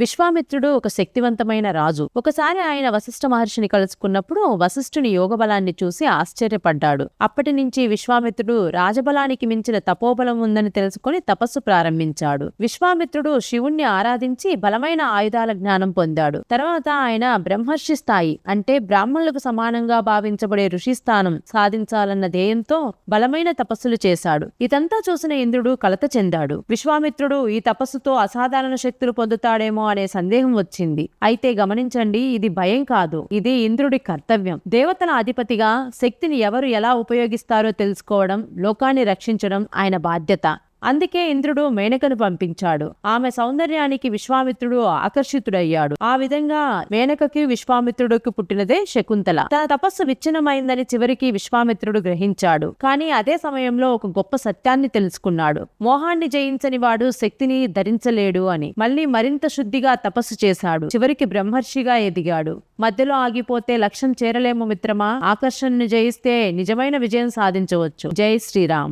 విశ్వామిత్రుడు ఒక శక్తివంతమైన రాజు. ఒకసారి ఆయన వశిష్ఠ మహర్షిని కలుసుకున్నప్పుడు వశిష్ఠుని యోగ బలాన్ని చూసి ఆశ్చర్యపడ్డాడు. అప్పటి నుంచి విశ్వామిత్రుడు రాజబలానికి మించిన తపోబలం ఉందని తెలుసుకొని తపస్సు ప్రారంభించాడు. విశ్వామిత్రుడు శివుణ్ణి ఆరాధించి బలమైన ఆయుధాల జ్ఞానం పొందాడు. తర్వాత ఆయన బ్రహ్మర్షి స్థాయి అంటే బ్రాహ్మణులకు సమానంగా భావించబడే ఋషి స్థానం సాధించాలన్న ధ్యేయంతో బలమైన తపస్సులు చేశాడు. ఇదంతా చూసిన ఇంద్రుడు కలత చెందాడు. విశ్వామిత్రుడు ఈ తపస్సుతో అసాధారణ శక్తులు పొందుతాడేమో అనే సందేహం వచ్చింది. అయితే గమనించండి ఇది భయం కాదు. ఇది ఇంద్రుడి కర్తవ్యం. దేవతల అధిపతిగా శక్తిని ఎవరు ఎలా ఉపయోగిస్తారో తెలుసుకోవడం లోకాన్ని రక్షించడం ఆయన బాధ్యత. అందుకే ఇంద్రుడు మేనకను పంపించాడు. ఆమె సౌందర్యానికి విశ్వామిత్రుడు ఆకర్షితుడయ్యాడు. ఆ విధంగా మేనకకి విశ్వామిత్రుడికి పుట్టినదే శకుంతల. తన తపస్సు విచ్ఛిన్నమైందని చివరికి విశ్వామిత్రుడు గ్రహించాడు. కానీ అదే సమయంలో ఒక గొప్ప సత్యాన్ని తెలుసుకున్నాడు. మోహాన్ని జయించని వాడు శక్తిని ధరించలేడు అని. మళ్ళీ మరింత శుద్ధిగా తపస్సు చేశాడు. చివరికి బ్రహ్మర్షిగా ఎదిగాడు. మధ్యలో ఆగిపోతే లక్ష్యం చేరలేము మిత్రమా? ఆకర్షణను జయిస్తే నిజమైన విజయం సాధించవచ్చు. జై శ్రీరామ్.